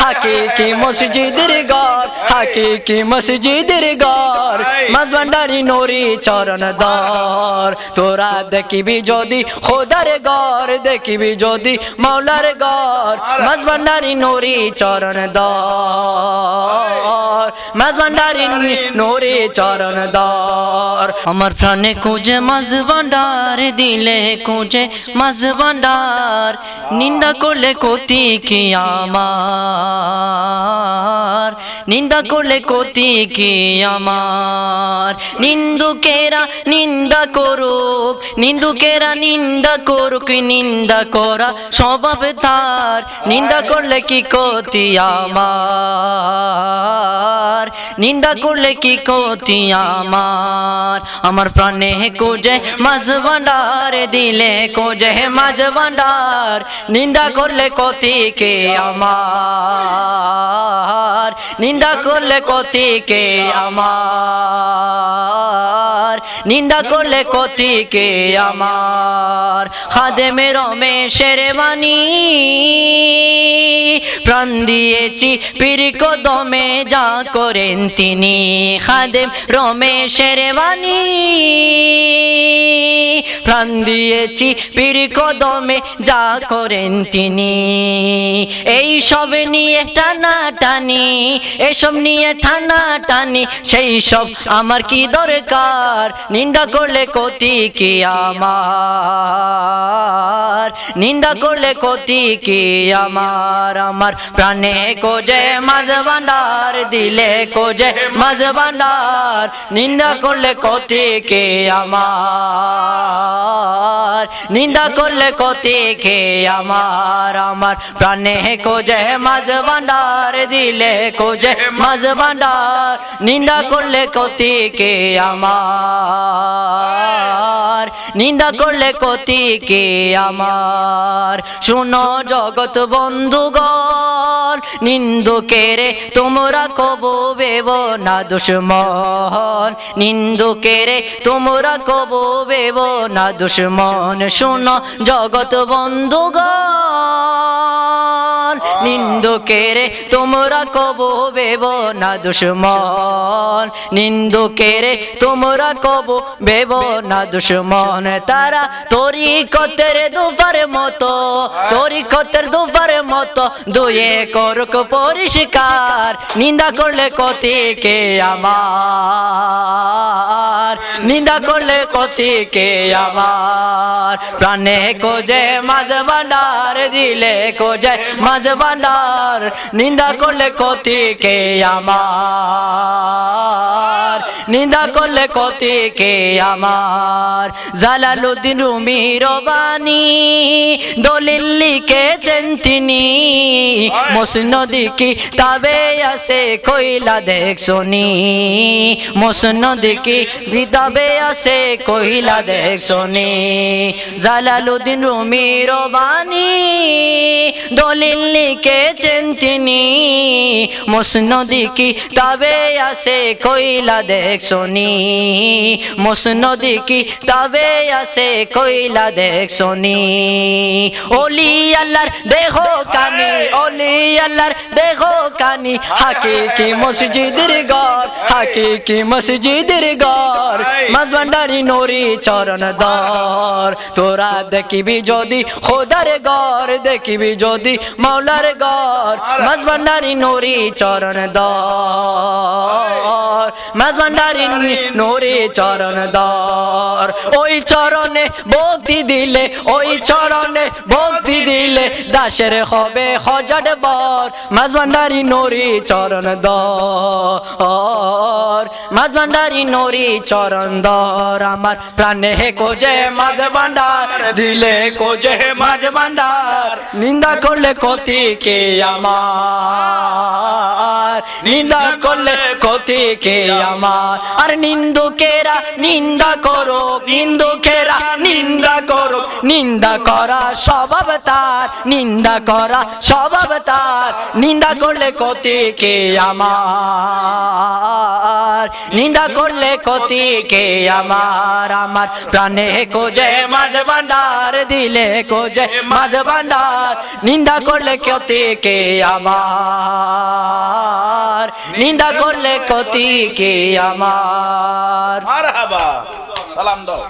হাকিকি মসজিদের গর হাকিকি মসজিদের গর মাঝভান্ডারি নরি চরণ দর। তোরা দেখিবি যদি খোদার গর দেখিবি যদি মাওলার গর মাঝভান্ডারি নরি চরণ দর। মাঝভান্ডারি নোরে চরণ দর। আমার প্রাণে খুঁজে মাঝ ভান্ডার দিলে খুঁজে মাঝ ভান্ডার নিন্দা করলে কতি কি আমার? নিন্দা করলে কতি কি আমার? নিন্দুকেরা নিন্দা করুক, নিন্দুকেরা নিন্দা করুক, নিন্দা করা স্বভাব তার। নিন্দা করলে কি কতি আমার? নিন্দা করলে কি কতি আমার? আমার প্রাণে কোজে মাঝ ভান্ডার দিলে কোজে মাঝ ভান্ডার নিন্দা করলে কতি কে আমার? নিন্দা করলে কতিকে আমার। নিন্দা করলে কতি কে আমার? খাদেমে রমেশের বাণী প্রাণ দিয়েছি, পীর কদমে যা করেন তিনি। খাদেম রমেশের বাণী প্রাণ দিয়েছি, পীর কদমে যা করেন তিনি। এই সব নিয়ে টানা টানি এসব নিয়ে টানা টানি সেই সব আমার কি দরকার? নিন্দা করলে কতি কি আমার নিন্দা করলে কতি কি আমার আমার প্রাণে কোজে মাঝ ভান্ডার দিলে কোজে মাঝ ভান্ডার নিন্দা করলে কতি কে আমার নিন্দা করলে কতি কে আমার আমার প্রাণে কোজে মাঝ ভান্ডার দিলে কোজে মাঝ ভান্ডার নিন্দা করলে কতি কে আমার নিন্দা করলে কতি কে আমার? শুনো জগৎ বন্ধুগণ, নিন্দুকেরে তোমরা কব বেব না দুশ্মন। নিন্দুকেরে তোমরা কব বেব না দুশ্মন। শুনো জগৎ বন্ধুগণ নিন্দুকেরে, তোমরা কব বেব না দুশ্মন। নিন্দুকেরে, তোমরা কব বেব না দুশ্মন। তারা তোরি কতের দুবার মতো তোরি কতের দুবার মতো দুয়ে করুক পরিষ্কার। নিন্দা করলে কতি কে আমার? নিন্দা করলে কতি কে আমার? প্রাণে কোজে মাঝ ভান্ডার দিলে কোজে মাঝ ভান্ডার নিন্দা করলে কতি কে আমার? নিন্দা করলে কতি কে আমার? জালালুদ্দিন রুমি রবানি, দলিল লিখেছেন তিনি। মসনদি কি তবে আসে কইলা দেখছনি মসনদি কি তবে আসে কইলা দেখছনি জালালুদ্দিন রুমি রবানি দলিল লিখেছেন তিনি। মুসনদি কি তবে আসে কইলা দেখ শুনি। মুসনদি কি তবে আসে কইলা দেখ শুনি। ওলি আল্লাহর দেখো কানি ওলি আল্লাহর দেখো কানি, হাকিকি মসজিদের ঘর, হাকিকি মসজিদের ঘর, মাঝভান্ডারি নরি চরণ দর। তোরা দেখিবি যদি খোদার ঘর, দেখিবি যদি মাওলার ঘর, মাঝভান্ডারি নরি চরণ দর। মাঝভান্ডারি নরি চরণ দর। ওই চরণে ভক্তি দিলে, ওই চরণে ভক্তি দিলে দাসের হবে হজার বর মাঝভান্ডারি নরি চরণ দর মাঝভান্ডারি নরি চরণ দর আমার প্রাণে কোজে মাঝ ভান্ডার দিলে কোজে মাঝ ভান্ডার নিন্দা করলে কতি কে আমার নিন্দা করলে কতি কে আমার? আর নিন্দুকেরা নিন্দা করো নিন্দুকেরা নিন্দা করো নিন্দা করা স্বভাব তার নিন্দা করা স্বভাব তার নিন্দা করলে কতি কে আমার? নিন্দা করলে ক্ষতি কে আমার? আমার প্রাণে কোজে মাঝ ভান্ডার দিলে কোজে মাঝ ভান্ডার। নিন্দা করলে ক্ষতি কে আমার? নিন্দা করলে ক্ষতি কে আমার? সালাম দাও।